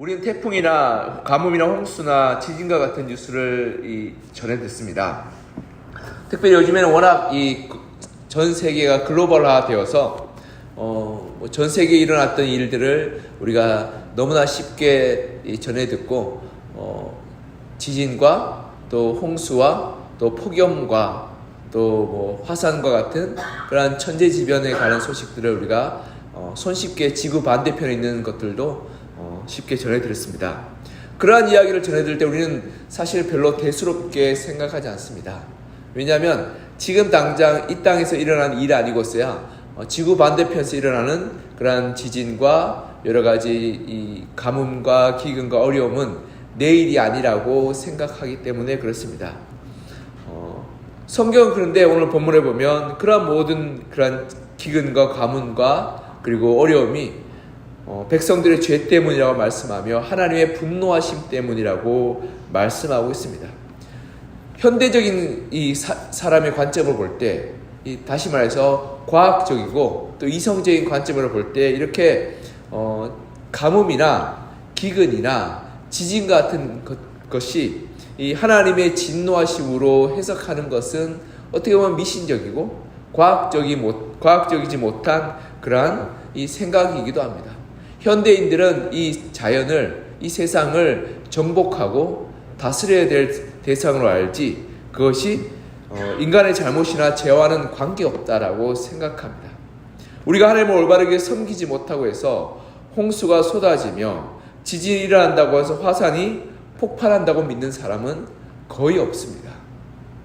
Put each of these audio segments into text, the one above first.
우리는 태풍이나 가뭄이나 홍수나 지진과 같은 뉴스를 이 전해 듣습니다. 특별히 요즘에는 워낙 이 전 세계가 글로벌화 되어서 어, 뭐전 세계에 일어났던 일들을 우리가 너무나 쉽게 이 전해 듣고 어, 지진과 또 홍수와 또 폭염과 또 뭐 화산과 같은 그러한 천재지변에 관한 소식들을 우리가 어, 손쉽게 지구 반대편에 있는 것들도 어, 쉽게 전해드렸습니다. 그러한 이야기를 전해드릴 때 우리는 사실 별로 대수롭게 생각하지 않습니다. 왜냐하면 지금 당장 이 땅에서 일어난 일 아니고서야 어, 지구 반대편에서 일어나는 그러한 지진과 여러 가지 이 가뭄과 기근과 어려움은 내일이 아니라고 생각하기 때문에 그렇습니다. 어, 성경은 그런데 오늘 본문에 보면 그러한 모든 그러한 기근과 가뭄과 그리고 어려움이 어, 백성들의 죄 때문이라고 말씀하며 하나님의 분노하심 때문이라고 말씀하고 있습니다. 현대적인 이 사, 람의 관점을 볼 때, 이 다시 말해서 과학적이고 또 이성적인 관점으로 볼 때 이렇게 어, 가뭄이나 기근이나 지진 같은 것, 것이 이 하나님의 진노하심으로 해석하는 것은 어떻게 보면 미신적이고 과학적이 못, 과학적이지 못한 그러한 이 생각이기도 합니다. 현대인들은 이 자연을 이 세상을 정복하고 다스려야 될 대상으로 알지 그것이 어, 인간의 잘못이나 죄와는 관계없다라고 생각합니다. 우리가 하나님을 올바르게 섬기지 못하고 해서 홍수가 쏟아지며 지진이 일어난다고 해서 화산이 폭발한다고 믿는 사람은 거의 없습니다.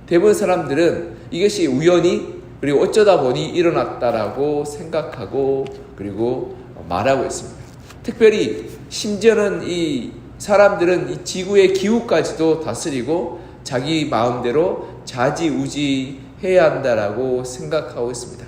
대부분 사람들은 이것이 우연히 그리고 어쩌다 보니 일어났다라고 생각하고 그리고 말하고 있습니다. 특별히 심지어는 이 사람들은 이 지구의 기후까지도 다스리고 자기 마음대로 자지우지 해야 한다라고 생각하고 있습니다.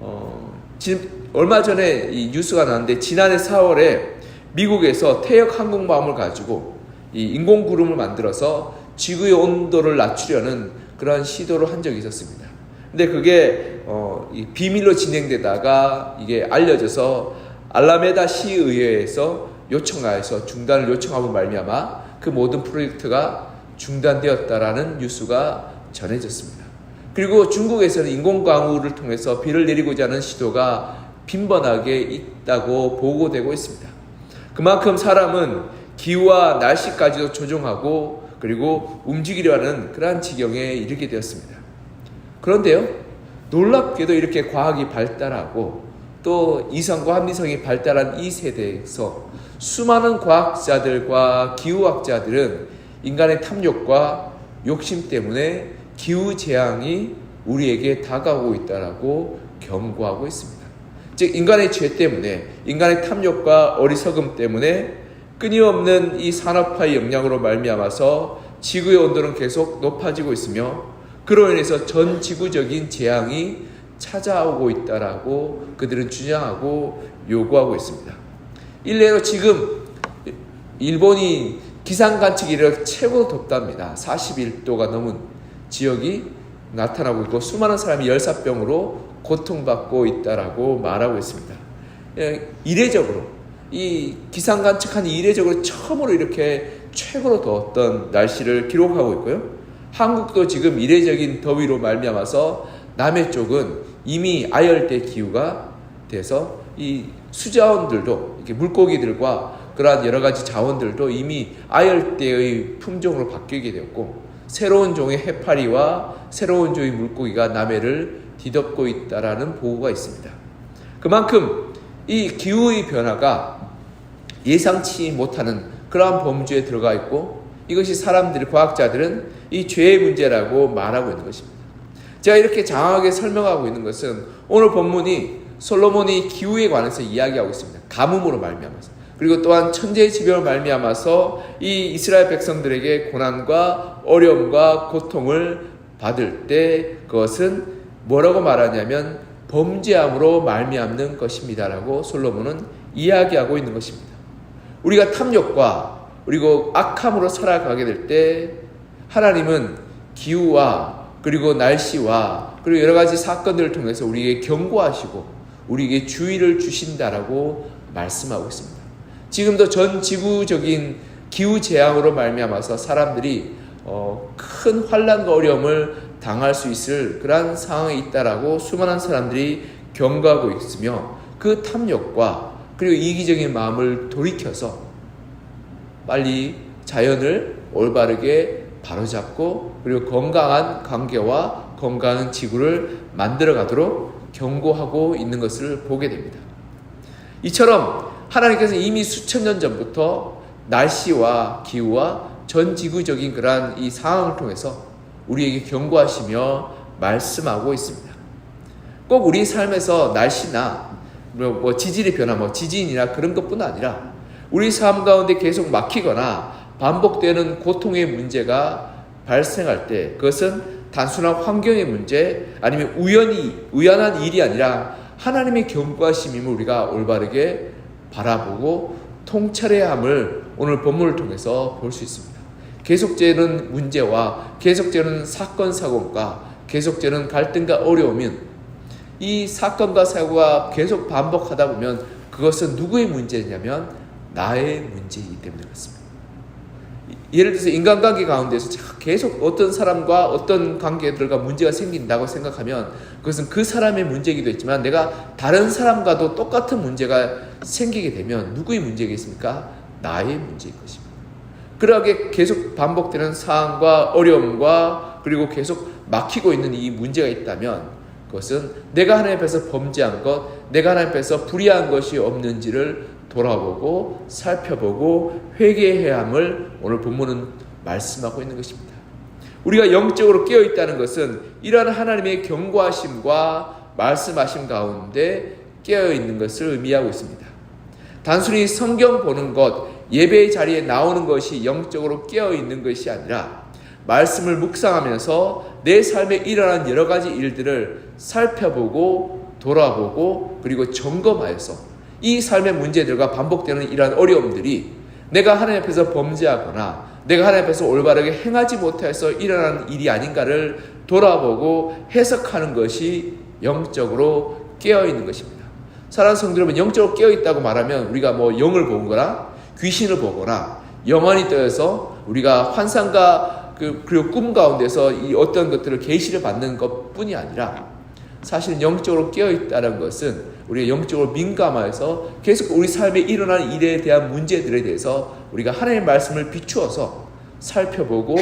어, 지, 얼마 전에 이 뉴스가 나왔는데 지난해 4월에 미국에서 태역 항공모함을 가지고 이 인공 구름을 만들어서 지구의 온도를 낮추려는 그러한 시도를 한 적이 있었습니다. 근데 그게 어, 비밀로 진행되다가 이게 알려져서 알라메다 시의회에서 요청하여서 중단을 요청하고 말미암아 그 모든 프로젝트가 중단되었다라는 뉴스가 전해졌습니다. 그리고 중국에서는 인공광우를 통해서 비를 내리고자 하는 시도가 빈번하게 있다고 보고되고 있습니다. 그만큼 사람은 기후와 날씨까지도 조종하고 그리고 움직이려 하는 그러한 지경에 이르게 되었습니다. 그런데요, 놀랍게도 이렇게 과학이 발달하고 또 이성과 합리성이 발달한 이 세대에서 수많은 과학자들과 기후학자들은 인간의 탐욕과 욕심 때문에 기후 재앙이 우리에게 다가오고 있다라고 경고하고 있습니다. 즉 인간의 죄 때문에 인간의 탐욕과 어리석음 때문에 끊임없는 이 산업화의 영향으로 말미암아서 지구의 온도는 계속 높아지고 있으며 그로 인해서 전 지구적인 재앙이 찾아오고 있다라고 그들은 주장하고 요구하고 있습니다. 일례로 지금 일본이 기상 관측 이력 최고 덥답니다. 41도가 넘은 지역이 나타나고 있고 수많은 사람이 열사병으로 고통받고 있다라고 말하고 있습니다. 예, 이례적으로 이 기상 관측한 이례적으로 처음으로 이렇게 최고로 더웠던 날씨를 기록하고 있고요. 한국도 지금 이례적인 더위로 말미암아서 남해 쪽은 이미 아열대 기후가 돼서 이 수자원들도 이렇게 물고기들과 그러한 여러 가지 자원들도 이미 아열대의 품종으로 바뀌게 되었고 새로운 종의 해파리와 새로운 종의 물고기가 남해를 뒤덮고 있다라는 보고가 있습니다. 그만큼 이 기후의 변화가 예상치 못하는 그러한 범주에 들어가 있고 이것이 사람들이 과학자들은 이 죄의 문제라고 말하고 있는 것입니다. 제가 이렇게 장황하게 설명하고 있는 것은 오늘 본문이 솔로몬이 기후에 관해서 이야기하고 있습니다. 가뭄으로 말미암아서 그리고 또한 천재의 지병을 말미암아서 이 이스라엘 백성들에게 고난과 어려움과 고통을 받을 때 그것은 뭐라고 말하냐면 범죄함으로 말미암는 것입니다라고 솔로몬은 이야기하고 있는 것입니다. 우리가 탐욕과 그리고 악함으로 살아가게 될 때 하나님은 기후와 그리고 날씨와 그리고 여러 가지 사건들을 통해서 우리에게 경고하시고 우리에게 주의를 주신다라고 말씀하고 있습니다. 지금도 전 지구적인 기후 재앙으로 말미암아서 사람들이 어, 큰 환란과 어려움을 당할 수 있을 그러한 상황에 있다라고 수많은 사람들이 경고하고 있으며 그 탐욕과 그리고 이기적인 마음을 돌이켜서 빨리 자연을 올바르게 바로잡고 그리고 건강한 관계와 건강한 지구를 만들어 가도록 경고하고 있는 것을 보게 됩니다. 이처럼 하나님께서 이미 수천 년 전부터 날씨와 기후와 전 지구적인 그러한 이 상황을 통해서 우리에게 경고하시며 말씀하고 있습니다. 꼭 우리 삶에서 날씨나 뭐, 뭐 지질의 변화, 뭐 지진이나 그런 것뿐 아니라 우리 삶 가운데 계속 막히거나 반복되는 고통의 문제가 발생할 때 그것은 단순한 환경의 문제 아니면 우연히 우연한 일이 아니라 하나님의 경고하심임을 우리가 올바르게 바라보고 통찰해야 함을 오늘 본문을 통해서 볼 수 있습니다. 계속되는 문제와 계속되는 사건 사고가 계속되는 갈등과 어려움은 이 사건과 사고가 계속 반복하다 보면 그것은 누구의 문제냐면 나의 문제이기 때문에 그렇습니다. 예를 들어서 인간관계 가운데서 계속 어떤 사람과 어떤 관계들과 문제가 생긴다고 생각하면 그것은 그 사람의 문제이기도 했지만 내가 다른 사람과도 똑같은 문제가 생기게 되면 누구의 문제겠습니까? 나의 문제일 것입니다. 그러하게 계속 반복되는 상황과 어려움과 그리고 계속 막히고 있는 이 문제가 있다면 그것은 내가 하나님 앞에서 범죄한 것, 내가 하나님 앞에서 불의한 것이 없는지를 돌아보고 살펴보고 회개해야 함을 오늘 본문은 말씀하고 있는 것입니다. 우리가 영적으로 깨어 있다는 것은 이러한 하나님의 경고하심과 말씀하심 가운데 깨어 있는 것을 의미하고 있습니다. 단순히 성경 보는 것, 예배의 자리에 나오는 것이 영적으로 깨어 있는 것이 아니라 말씀을 묵상하면서 내 삶에 일어난 여러 가지 일들을 살펴보고 돌아보고 그리고 점검하여서 이 삶의 문제들과 반복되는 이러한 어려움들이 내가 하나님 앞에서 범죄하거나 내가 하나님 앞에서 올바르게 행하지 못해서 일어나는 일이 아닌가를 돌아보고 해석하는 것이 영적으로 깨어 있는 것입니다. 사랑하는 성도 여러분, 영적으로 깨어 있다고 말하면 우리가 뭐 영을 보거나 귀신을 보거나 영안이 떠서 우리가 환상과 그, 그리고 꿈 가운데서 이 어떤 것들을 계시를 받는 것뿐이 아니라 사실 영적으로 깨어 있다는 것은 우리가 영적으로 민감해서 계속 우리 삶에 일어나는 일에 대한 문제들에 대해서 우리가 하나님의 말씀을 비추어서 살펴보고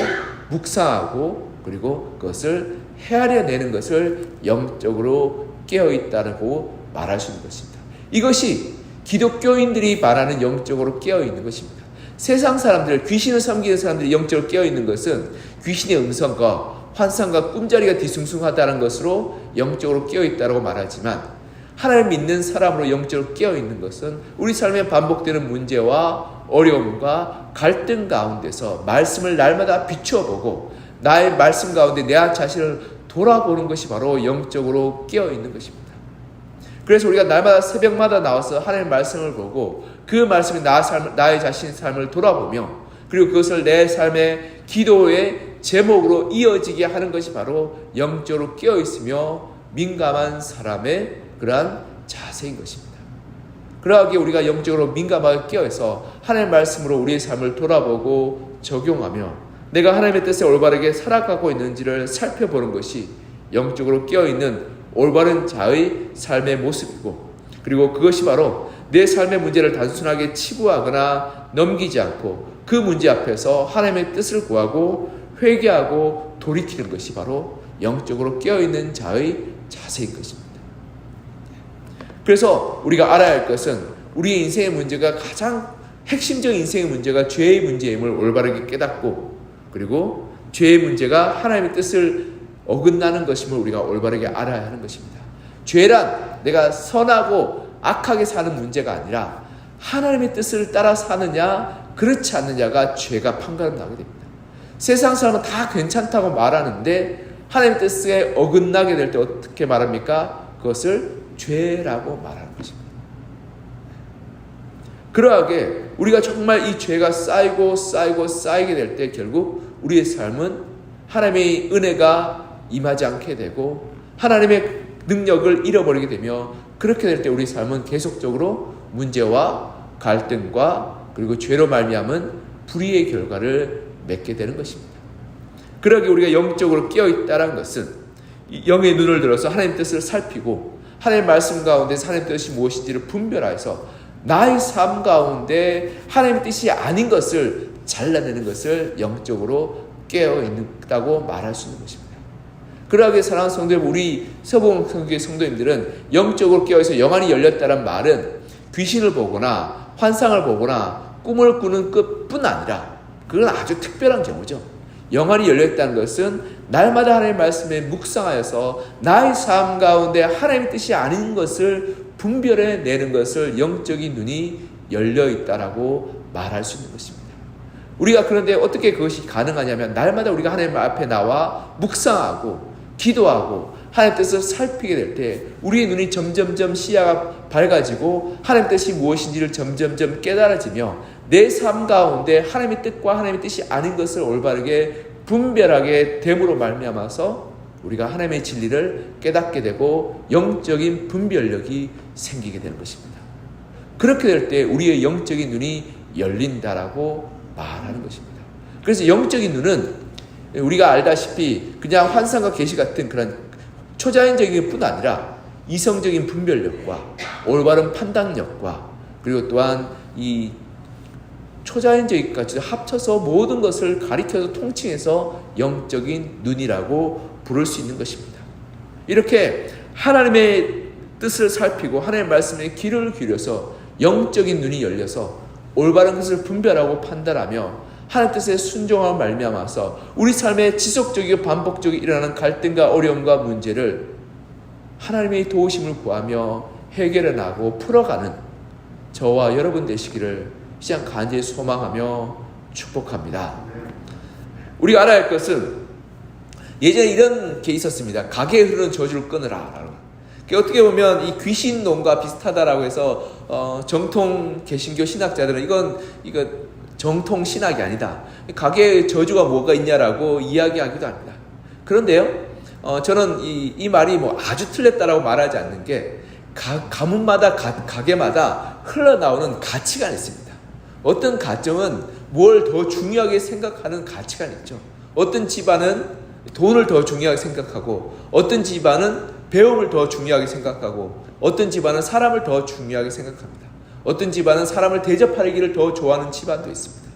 묵상하고 그리고 그것을 헤아려내는 것을 영적으로 깨어 있다고 말할 수 있는 것입니다. 이것이 기독교인들이 말하는 영적으로 깨어 있는 것입니다. 세상 사람들, 귀신을 섬기는 사람들이 영적으로 깨어 있는 것은 귀신의 음성과 환상과 꿈자리가 뒤숭숭하다는 것으로 영적으로 깨어 있다고 말하지만 하나님 믿는 사람으로 영적으로 깨어 있는 것은 우리 삶에 반복되는 문제와 어려움과 갈등 가운데서 말씀을 날마다 비추어 보고 나의 말씀 가운데 내 자신을 돌아보는 것이 바로 영적으로 깨어 있는 것입니다. 그래서 우리가 날마다 새벽마다 나와서 하나님의 말씀을 보고 그 말씀이 나 삶, 나의 자신의 삶을 돌아보며 그리고 그것을 내 삶의 기도의 제목으로 이어지게 하는 것이 바로 영적으로 깨어 있으며 민감한 사람의 그러한 자세인 것입니다. 그러하게 우리가 영적으로 민감하게 깨어서 하나님의 말씀으로 우리의 삶을 돌아보고 적용하며 내가 하나님의 뜻에 올바르게 살아가고 있는지를 살펴보는 것이 영적으로 깨어있는 올바른 자의 삶의 모습이고 그리고 그것이 바로 내 삶의 문제를 단순하게 치부하거나 넘기지 않고 그 문제 앞에서 하나님의 뜻을 구하고 회개하고 돌이키는 것이 바로 영적으로 깨어있는 자의 자세인 것입니다. 그래서 우리가 알아야 할 것은 우리의 인생의 문제가 가장 핵심적인 인생의 문제가 죄의 문제임을 올바르게 깨닫고 그리고 죄의 문제가 하나님의 뜻을 어긋나는 것임을 우리가 올바르게 알아야 하는 것입니다. 죄란 내가 선하고 악하게 사는 문제가 아니라 하나님의 뜻을 따라 사느냐 그렇지 않느냐가 죄가 판가름 나게 됩니다. 세상 사람은 다 괜찮다고 말하는데 하나님 뜻에 어긋나게 될 때 어떻게 말합니까? 그것을 죄라고 말하는 것입니다. 그러하게 우리가 정말 이 죄가 쌓이고 쌓이고 쌓이게 될 때 결국 우리의 삶은 하나님의 은혜가 임하지 않게 되고 하나님의 능력을 잃어버리게 되며 그렇게 될 때 우리 삶은 계속적으로 문제와 갈등과 그리고 죄로 말미암은 불의의 결과를 맺게 되는 것입니다. 그러기 우리가 영적으로 깨어 있다는 것은 이 영의 눈을 들어서 하나님 뜻을 살피고 하나님 말씀 가운데 하나님 뜻이 무엇인지를 분별하여서 나의 삶 가운데 하나님의 뜻이 아닌 것을 잘라내는 것을 영적으로 깨어 있다고 말할 수 있는 것입니다. 그러하게 사랑하는 성도님, 우리 서봉 성교의 성도님들은 영적으로 깨어서 영안이 열렸다는 말은 귀신을 보거나 환상을 보거나 꿈을 꾸는 것뿐 아니라 그건 아주 특별한 경우죠. 영안이 열렸다는 것은 날마다 하나님의 말씀에 묵상하여서 나의 삶 가운데 하나님의 뜻이 아닌 것을 분별해 내는 것을 영적인 눈이 열려 있다라고 말할 수 있는 것입니다. 우리가 그런데 어떻게 그것이 가능하냐면 날마다 우리가 하나님 앞에 나와 묵상하고 기도하고 하나님 뜻을 살피게 될 때 우리의 눈이 점점점 시야가 밝아지고 하나님 뜻이 무엇인지를 점점점 깨달아지며 내 삶 가운데 하나님의 뜻과 하나님의 뜻이 아닌 것을 올바르게 분별하게 됨으로 말미암아서 우리가 하나님의 진리를 깨닫게 되고 영적인 분별력이 생기게 되는 것입니다. 그렇게 될 때 우리의 영적인 눈이 열린다라고 말하는 것입니다. 그래서 영적인 눈은 우리가 알다시피 그냥 환상과 계시 같은 그런 초자연적인 뿐 아니라 이성적인 분별력과 올바른 판단력과 그리고 또한 이 초자연적인까지 합쳐서 모든 것을 가리켜서 통칭해서 영적인 눈이라고 부를 수 있는 것입니다. 이렇게 하나님의 뜻을 살피고 하나님의 말씀에 귀를 기울여서 영적인 눈이 열려서 올바른 것을 분별하고 판단하며 하나님 뜻에 순종하고 말미암아서 우리 삶에 지속적이고 반복적으로 일어나는 갈등과 어려움과 문제를 하나님의 도우심을 구하며 해결해 나고 풀어가는 저와 여러분 되시기를 시장 간절히 소망하며 축복합니다. 우리가 알아야 할 것은 예전에 이런 게 있었습니다. 가게에 흐르는 저주를 끊으라. 어떻게 보면 이 귀신론과 비슷하다라고 해서 어, 정통 개신교 신학자들은 이건 이거 정통 신학이 아니다. 가게에 저주가 뭐가 있냐라고 이야기하기도 합니다. 그런데요, 어, 저는 이, 이 말이 뭐 아주 틀렸다라고 말하지 않는 게 가, 가문마다 가, 가게마다 흘러나오는 가치관이 있습니다. 어떤 가정은 뭘 더 중요하게 생각하는 가치관이 있죠. 어떤 집안은 돈을 더 중요하게 생각하고 어떤 집안은 배움을 더 중요하게 생각하고 어떤 집안은 사람을 더 중요하게 생각합니다. 어떤 집안은 사람을 대접하기를 더 좋아하는 집안도 있습니다.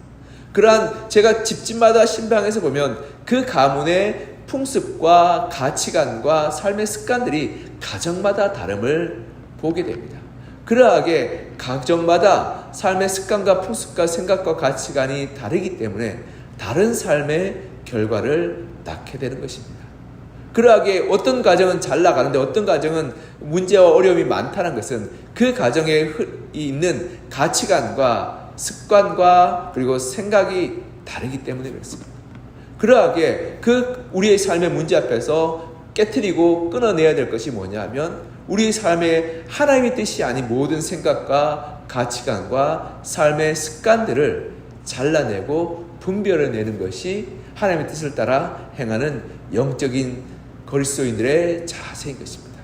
그러한 제가 집집마다 신방에서 보면 그 가문의 풍습과 가치관과 삶의 습관들이 가정마다 다름을 보게 됩니다. 그러하게 가정마다 삶의 습관과 풍습과 생각과 가치관이 다르기 때문에 다른 삶의 결과를 낳게 되는 것입니다. 그러하게 어떤 가정은 잘 나가는데 어떤 가정은 문제와 어려움이 많다는 것은 그 가정에 있는 가치관과 습관과 그리고 생각이 다르기 때문에 그렇습니다. 그러하게 그 우리의 삶의 문제 앞에서 깨뜨리고 끊어내야 될 것이 뭐냐면 우리의 삶에 하나님의 뜻이 아닌 모든 생각과 가치관과 삶의 습관들을 잘라내고 분별해내는 것이 하나님의 뜻을 따라 행하는 영적인 그리스도인들의 자세인 것입니다.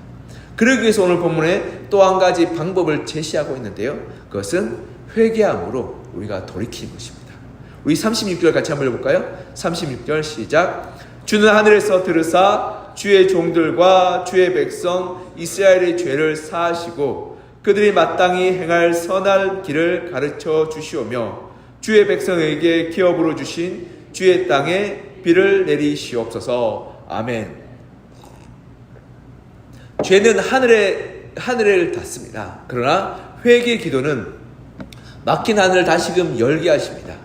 그러기 위해서 오늘 본문에 또 한 가지 방법을 제시하고 있는데요. 그것은 회개함으로 우리가 돌이키는 것입니다. 우리 36절 같이 한번 읽어볼까요? 36절 시작. 주는 하늘에서 들으사 주의 종들과 주의 백성 이스라엘의 죄를 사하시고 그들이 마땅히 행할 선할 길을 가르쳐 주시오며 주의 백성에게 기업으로 주신 주의 땅에 비를 내리시옵소서. 아멘. 죄는 하늘에 하늘을 닫습니다. 그러나 회개 기도는 막힌 하늘을 다시금 열게 하십니다.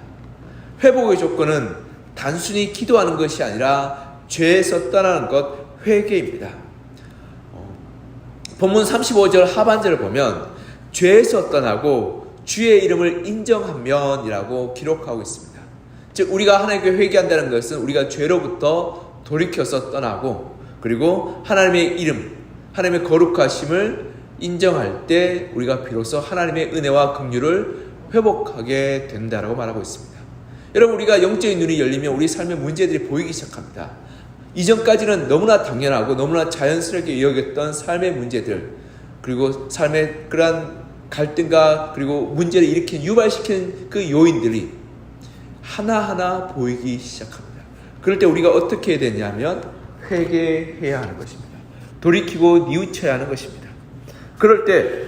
회복의 조건은 단순히 기도하는 것이 아니라 죄에서 떠나는 것 회개입니다. 어, 본문 35절 하반절을 보면 죄에서 떠나고 주의 이름을 인정하면이라고 기록하고 있습니다. 즉 우리가 하나님께 회개한다는 것은 우리가 죄로부터 돌이켜서 떠나고 그리고 하나님의 이름 하나님의 거룩하심을 인정할 때 우리가 비로소 하나님의 은혜와 긍휼을 회복하게 된다라고 말하고 있습니다. 여러분 우리가 영적인 눈이 열리면 우리 삶의 문제들이 보이기 시작합니다. 이전까지는 너무나 당연하고 너무나 자연스럽게 여겼던 삶의 문제들 그리고 삶의 그러한 갈등과 그리고 문제를 일으킨 유발시킨 그 요인들이 하나하나 보이기 시작합니다. 그럴 때 우리가 어떻게 해야 되냐면 회개해야 하는 것입니다. 돌이키고 뉘우쳐야 하는 것입니다. 그럴 때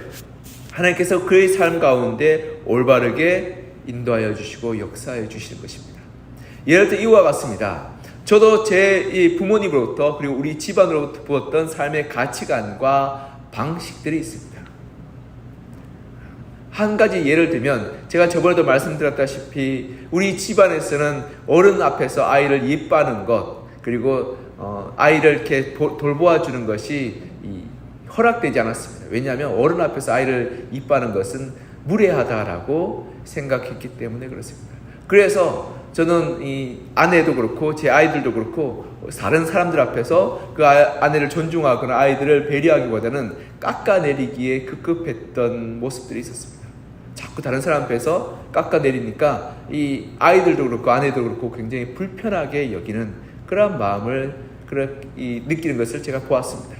하나님께서 그의 삶 가운데 올바르게 인도하여 주시고 역사해 주시는 것입니다. 예를 들어 이와 같습니다. 저도 제 부모님으로부터 그리고 우리 집안으로부터 부었던 삶의 가치관과 방식들이 있습니다. 한 가지 예를 들면 제가 저번에도 말씀드렸다시피 우리 집안에서는 어른 앞에서 아이를 예뻐하는 것 그리고 어, 아이를 이렇게 보, 돌보아 주는 것이 이, 허락되지 않았습니다. 왜냐하면 어른 앞에서 아이를 이뻐하는 것은 무례하다라고 생각했기 때문에 그렇습니다. 그래서 저는 이 아내도 그렇고 제 아이들도 그렇고 다른 사람들 앞에서 그 아- 아내를 존중하거나 아이들을 배려하기보다는 깎아내리기에 급급했던 모습들이 있었습니다. 자꾸 다른 사람 앞에서 깎아내리니까 이 아이들도 그렇고 아내도 그렇고 굉장히 불편하게 여기는 그런 마음을 그런 이 느끼는 것을 제가 보았습니다.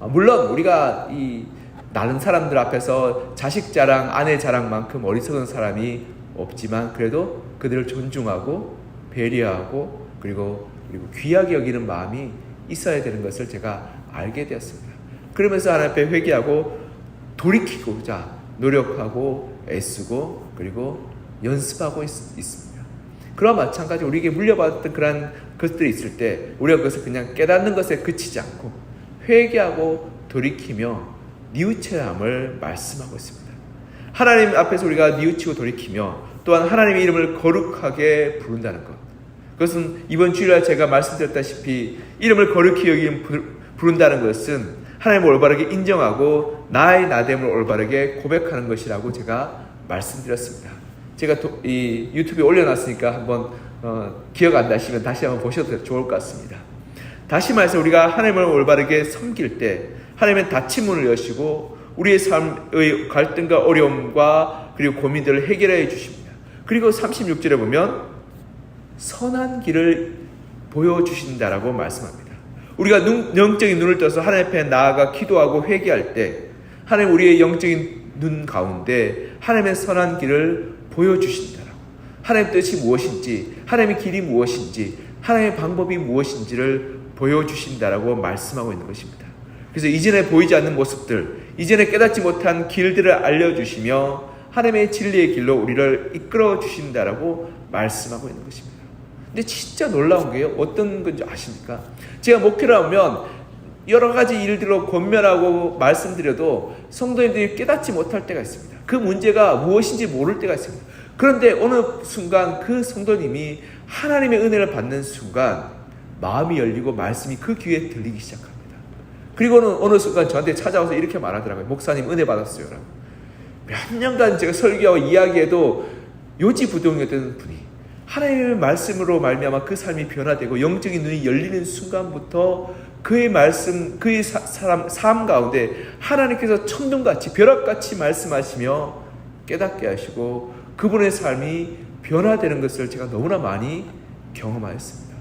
아, 물론 우리가 이 다른 사람들 앞에서 자식 자랑, 아내 자랑만큼 어리석은 사람이 없지만 그래도 그들을 존중하고 배려하고 그리고 그리고 귀하게 여기는 마음이 있어야 되는 것을 제가 알게 되었습니다. 그러면서 하나님 앞에 회개하고 돌이키고자 노력하고 애쓰고 그리고 연습하고 있, 있습니다. 그와 마찬가지 우리에게 물려받았던 그러한 것들이 있을 때 우리가 그것을 그냥 깨닫는 것에 그치지 않고 회개하고 돌이키며 뉘우쳐야 함을 말씀하고 있습니다. 하나님 앞에서 우리가 뉘우치고 돌이키며 또한 하나님의 이름을 거룩하게 부른다는 것. 그것은 이번 주일날 제가 말씀드렸다시피 이름을 거룩히 여기 부른다는 것은 하나님을 올바르게 인정하고 나의 나됨을 올바르게 고백하는 것이라고 제가 말씀드렸습니다. 제가 도, 이 유튜브에 올려놨으니까 한번 어, 기억 안 나시면 다시 한번 보셔도 좋을 것 같습니다. 다시 말해서 우리가 하나님을 올바르게 섬길 때 하나님의 닫힌 문을 여시고 우리의 삶의 갈등과 어려움과 그리고 고민들을 해결해 주십니다. 그리고 36절에 보면 선한 길을 보여주신다라고 말씀합니다. 우리가 눈, 영적인 눈을 떠서 하나님 앞에 나아가 기도하고 회개할 때 하나님 우리의 영적인 눈 가운데 하나님의 선한 길을 보여주신다라고 하나님의 뜻이 무엇인지 하나님의 길이 무엇인지 하나님의 방법이 무엇인지를 보여주신다라고 말씀하고 있는 것입니다. 그래서 이전에 보이지 않는 모습들, 이전에 깨닫지 못한 길들을 알려주시며 하나님의 진리의 길로 우리를 이끌어 주신다라고 말씀하고 있는 것입니다. 근데 진짜 놀라운 게요. 어떤 건지 아십니까? 제가 목회를 하면 여러 가지 일들로 권면하고 말씀드려도 성도님들이 깨닫지 못할 때가 있습니다. 그 문제가 무엇인지 모를 때가 있습니다. 그런데 어느 순간 그 성도님이 하나님의 은혜를 받는 순간 마음이 열리고 말씀이 그 귀에 들리기 시작합니다. 그리고는 어느 순간 저한테 찾아와서 이렇게 말하더라고요. 목사님 은혜 받았어요. 몇 년간 제가 설교하고 이야기해도 요지부동이었던 분이 하나님의 말씀으로 말미암아 그 삶이 변화되고 영적인 눈이 열리는 순간부터 그의 말씀, 그의 사, 사람 삶 가운데 하나님께서 천둥같이 벼락같이 말씀하시며 깨닫게 하시고 그분의 삶이 변화되는 것을 제가 너무나 많이 경험하였습니다.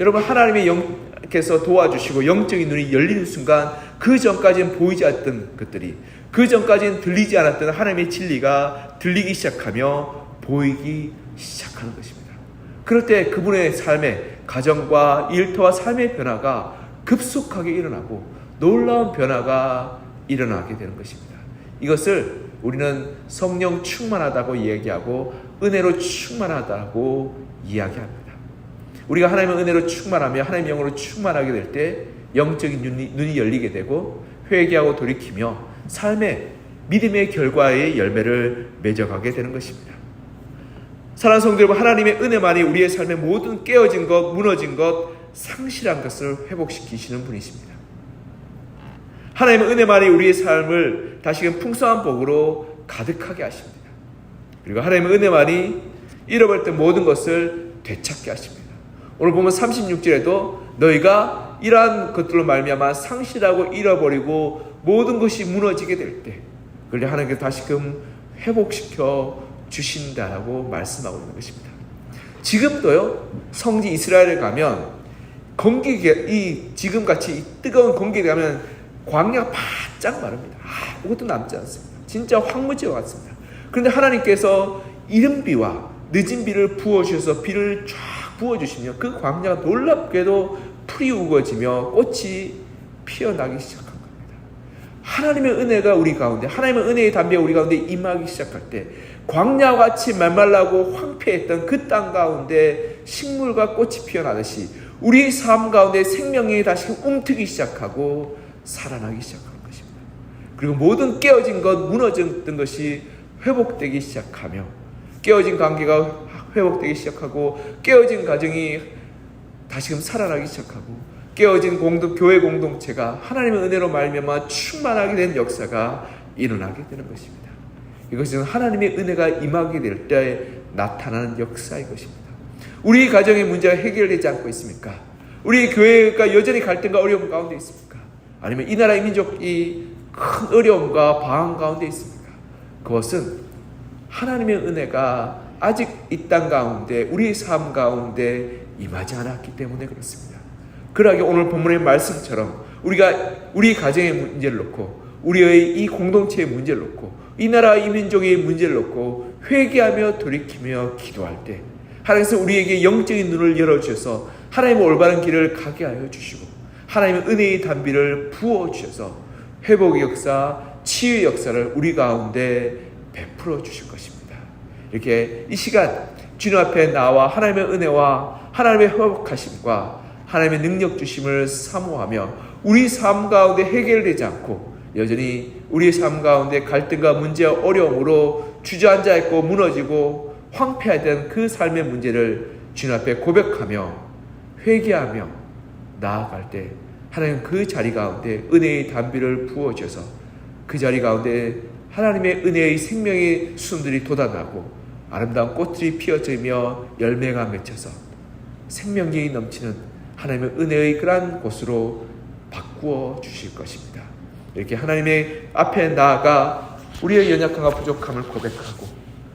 여러분 하나님의 영께서 도와주시고 영적인 눈이 열리는 순간 그 전까지는 보이지 않았던 것들이 그 전까지는 들리지 않았던 하나님의 진리가 들리기 시작하며 보이기 시작하는 것입니다. 그럴 때 그분의 삶의 가정과 일터와 삶의 변화가 급속하게 일어나고 놀라운 변화가 일어나게 되는 것입니다. 이것을 우리는 성령 충만하다고 이야기하고 은혜로 충만하다고 이야기합니다. 우리가 하나님의 은혜로 충만하며 하나님의 영으로 충만하게 될 때 영적인 눈이 열리게 되고 회개하고 돌이키며 삶의 믿음의 결과의 열매를 맺어가게 되는 것입니다. 사랑하는 성도 여러분, 하나님의 은혜만이 우리의 삶의 모든 깨어진 것, 무너진 것, 상실한 것을 회복시키시는 분이십니다. 하나님의 은혜만이 우리의 삶을 다시금 풍성한 복으로 가득하게 하십니다. 그리고 하나님의 은혜만이 잃어버렸던 모든 것을 되찾게 하십니다. 오늘 보면 36절에도 너희가 이러한 것들로 말미암아 상실하고 잃어버리고 모든 것이 무너지게 될 때, 그걸 하나님께서 다시금 회복시켜 주신다라고 말씀하고 있는 것입니다. 지금도요 성지 이스라엘에 가면 공기 이 지금 같이 뜨거운 공기에 가면 광야가 바짝 마릅니다. 아무것도 남지 않습니다. 진짜 황무지와 같습니다. 그런데 하나님께서 이른 비와 늦은 비를 부어 주셔서 비를 쫙 부어 주시며 그 광야가 놀랍게도 풀이 우거지며 꽃이 피어나기 시작한 겁니다. 하나님의 은혜가 우리 가운데, 하나님의 은혜의 담비가 우리 가운데 임하기 시작할 때, 광야와 같이 말말라고 황폐했던 그 땅 가운데 식물과 꽃이 피어나듯이 우리 삶 가운데 생명이 다시 움트기 시작하고 살아나기 시작하는 것입니다. 그리고 모든 깨어진 것, 무너졌던 것이 회복되기 시작하며 깨어진 관계가 회복되기 시작하고 깨어진 가정이 다시금 살아나기 시작하고 깨어진 공동 교회 공동체가 하나님의 은혜로 말미암아 충만하게 된 역사가 일어나게 되는 것입니다. 이것은 하나님의 은혜가 임하게 될 때 나타나는 역사인 것입니다. 우리 가정의 문제가 해결되지 않고 있습니까? 우리 교회가 여전히 갈등과 어려움 가운데 있습니까? 아니면 이 나라의 민족이 큰 어려움과 방황 가운데 있습니까? 그것은 하나님의 은혜가 아직 이 땅 가운데 우리의 삶 가운데 임하지 않았기 때문에 그렇습니다. 그러하게 오늘 본문의 말씀처럼 우리가 우리 가정의 문제를 놓고 우리의 이 공동체의 문제를 놓고 이 나라 이 민족의 문제를 놓고 회개하며 돌이키며 기도할 때 하나님께서 우리에게 영적인 눈을 열어주셔서 하나님의 올바른 길을 가게 하여 주시고 하나님의 은혜의 단비를 부어 주셔서 회복의 역사, 치유의 역사를 우리 가운데 베풀어 주실 것입니다. 이렇게 이 시간 주님 앞에 나와 하나님의 은혜와 하나님의 회복하심과 하나님의 능력 주심을 사모하며 우리 삶 가운데 해결되지 않고 여전히 우리의 삶 가운데 갈등과 문제와 어려움으로 주저앉아 있고 무너지고 황폐하던 그 삶의 문제를 주님 앞에 고백하며 회개하며 나아갈 때 하나님 그 자리 가운데 은혜의 담비를 부어줘서 그 자리 가운데 하나님의 은혜의 생명의 순들이 돋아나고 아름다운 꽃들이 피어지며 열매가 맺혀서 생명력이 넘치는 하나님의 은혜의 그러한 곳으로 바꾸어 주실 것입니다. 이렇게 하나님의 앞에 나아가 우리의 연약함과 부족함을 고백하고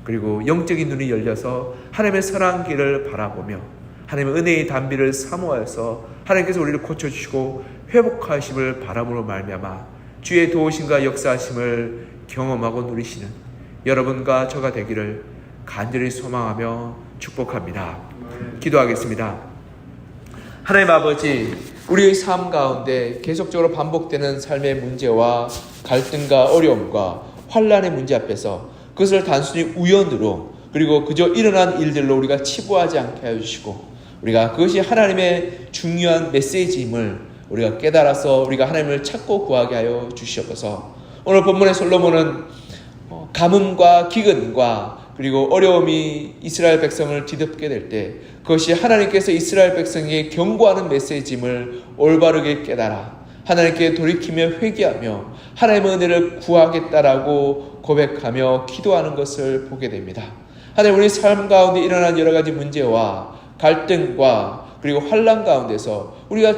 그리고 영적인 눈이 열려서 하나님의 선한 길을 바라보며 하나님의 은혜의 담비를 사모하여서 하나님께서 우리를 고쳐주시고 회복하심을 바람으로 말미암아 주의 도우심과 역사하심을 경험하고 누리시는 여러분과 저가 되기를 간절히 소망하며 축복합니다. 기도하겠습니다. 하나님 아버지, 우리의 삶 가운데 계속적으로 반복되는 삶의 문제와 갈등과 어려움과 환란의 문제 앞에서 그것을 단순히 우연으로 그리고 그저 일어난 일들로 우리가 치부하지 않게 하여 주시고 우리가 그것이 하나님의 중요한 메시지임을 우리가 깨달아서 우리가 하나님을 찾고 구하게 하여 주시옵소서. 오늘 본문의 솔로몬은 어, 가뭄과 기근과 그리고 어려움이 이스라엘 백성을 뒤덮게 될 때 그것이 하나님께서 이스라엘 백성에게 경고하는 메시지임을 올바르게 깨달아 하나님께 돌이키며 회개하며 하나님의 은혜를 구하겠다라고 고백하며 기도하는 것을 보게 됩니다. 하나님 우리 삶 가운데 일어난 여러 가지 문제와 갈등과 그리고 환란 가운데서 우리가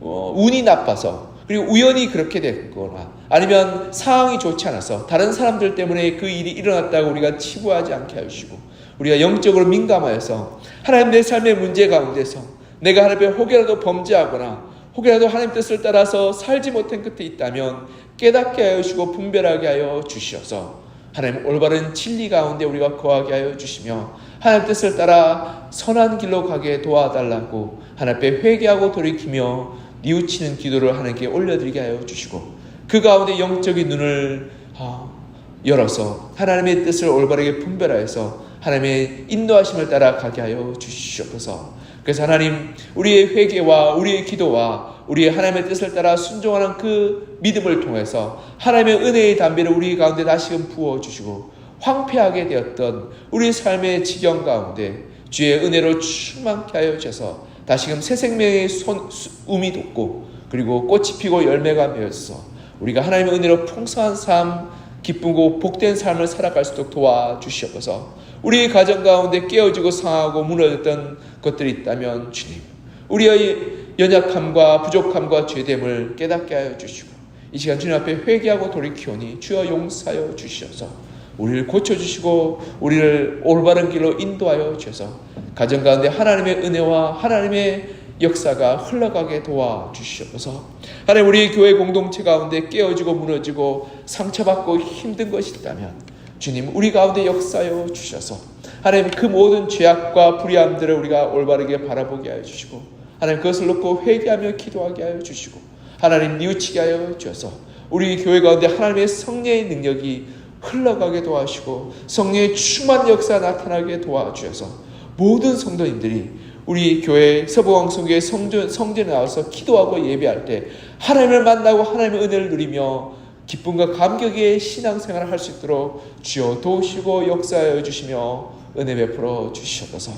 어, 운이 나빠서 그리고 우연히 그렇게 됐거나 아니면 상황이 좋지 않아서 다른 사람들 때문에 그 일이 일어났다고 우리가 치부하지 않게 하시고 우리가 영적으로 민감하여서 하나님 내 삶의 문제 가운데서 내가 하나님의 혹여라도 범죄하거나 혹여라도 하나님 뜻을 따라서 살지 못한 끝에 있다면 깨닫게 하여 주시고 분별하게 하여 주시어서 하나님 올바른 진리 가운데 우리가 거하게 하여 주시며 하나님 뜻을 따라 선한 길로 가게 도와달라고 하나님 앞에 회개하고 돌이키며 뉘우치는 기도를 하나님께 올려드리게 하여 주시고 그 가운데 영적인 눈을 아, 열어서 하나님의 뜻을 올바르게 분별하여서 하나님의 인도하심을 따라 가게 하여 주시옵소서. 그래서 하나님 우리의 회개와 우리의 기도와 우리의 하나님의 뜻을 따라 순종하는 그 믿음을 통해서 하나님의 은혜의 담배를 우리 가운데 다시금 부어 주시고 황폐하게 되었던 우리 삶의 지경 가운데 주의 은혜로 충만케 하여 주셔서 다시금 새 생명의 손, um이 돋고 그리고 꽃이 피고 열매가 맺어서 우리가 하나님의 은혜로 풍성한 삶, 기쁘고 복된 삶을 살아갈 수 있도록 도와주시옵소서. 우리 가정 가운데 깨어지고 상하고 무너졌던 것들이 있다면 주님, 우리의 연약함과 부족함과 죄됨을 깨닫게 하여 주시고 이 시간 주님 앞에 회개하고 돌이키오니 주여 용서하여 주시옵소서. 우리를 고쳐주시고 우리를 올바른 길로 인도하여 주셔서 가정 가운데 하나님의 은혜와 하나님의 역사가 흘러가게 도와주시옵소서. 하나님 우리 교회 공동체 가운데 깨어지고 무너지고 상처받고 힘든 것이 있다면 주님 우리 가운데 역사여 주셔서 하나님 그 모든 죄악과 불의함들을 우리가 올바르게 바라보게 하여 주시고 하나님 그것을 놓고 회개하며 기도하게 하여 주시고 하나님 뉘우치게 하여 주셔서 우리 교회 가운데 하나님의 성령의 능력이 흘러가게 도와주시고 성령의 충만 역사 나타나게 도와주셔서 모든 성도님들이 우리 교회 서부왕성교회 성전, 성전에 나와서 기도하고 예배할 때 하나님을 만나고 하나님의 은혜를 누리며 기쁨과 감격의 신앙생활을 할 수 있도록 주여 도우시고 역사하여 주시며 은혜 베풀어 주시옵소서.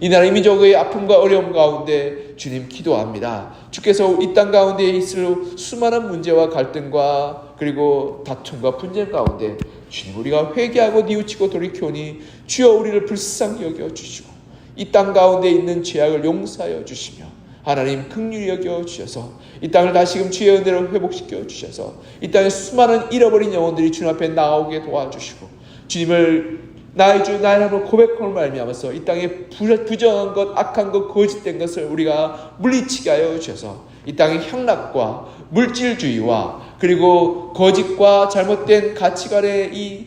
이 나라 민족의 아픔과 어려움 가운데 주님 기도합니다. 주께서 이 땅 가운데 있을 수많은 문제와 갈등과 그리고 다툼과 분쟁 가운데 주님 우리가 회개하고 뉘우치고 돌이켜오니 주여 우리를 불쌍히 여겨 주시고 이 땅 가운데 있는 죄악을 용서하여 주시며 하나님 긍휼히 여겨 주셔서 이 땅을 다시금 주의 은혜로 회복시켜 주셔서 이 땅에 수많은 잃어버린 영혼들이 주님 앞에 나오게 도와주시고 주님을 나의 주 나의 하나님을 고백함을 말미암아서 이 땅에 부- 부정한 것 악한 것 거짓된 것을 우리가 물리치게 하여 주셔서 이 땅의 향락과 물질주의와 그리고 거짓과 잘못된 가치관의 이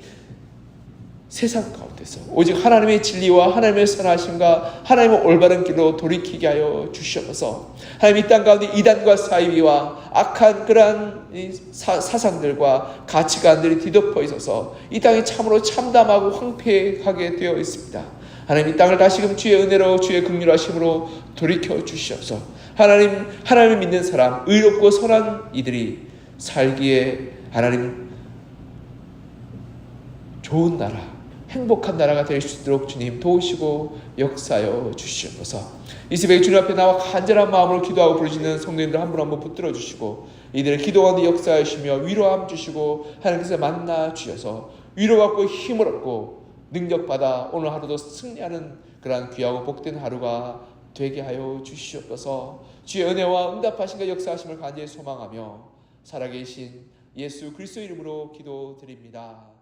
세상 가운데서 오직 하나님의 진리와 하나님의 선하심과 하나님의 올바른 길로 돌이키게 하여 주시옵소서. 하나님 이 땅 가운데 이단과 사이비와 악한 그러한 이 사, 사상들과 가치관들이 뒤덮어 있어서 이 땅이 참으로 참담하고 황폐하게 되어 있습니다. 하나님 이 땅을 다시금 주의 은혜로 주의 긍휼하심으로 돌이켜 주시옵소서. 하나님 하나님을 믿는 사람 의롭고 선한 이들이 살기에 하나님 좋은 나라, 행복한 나라가 될 수 있도록 주님 도우시고 역사여 주시옵소서. 이 새벽에 주님 앞에 나와 간절한 마음으로 기도하고 부르시는 성도님들 한 분 한 분 붙들어 주시고 이들의 기도 가운데 역사하시며 위로함 주시고 하나님께서 만나 주셔서 위로받고 힘을 얻고 능력받아 오늘 하루도 승리하는 그러한 귀하고 복된 하루가 되게 하여 주시옵소서. 주의 은혜와 응답하신가 역사하심을 간절히 소망하며 살아계신 예수 그리스도 이름으로 기도드립니다.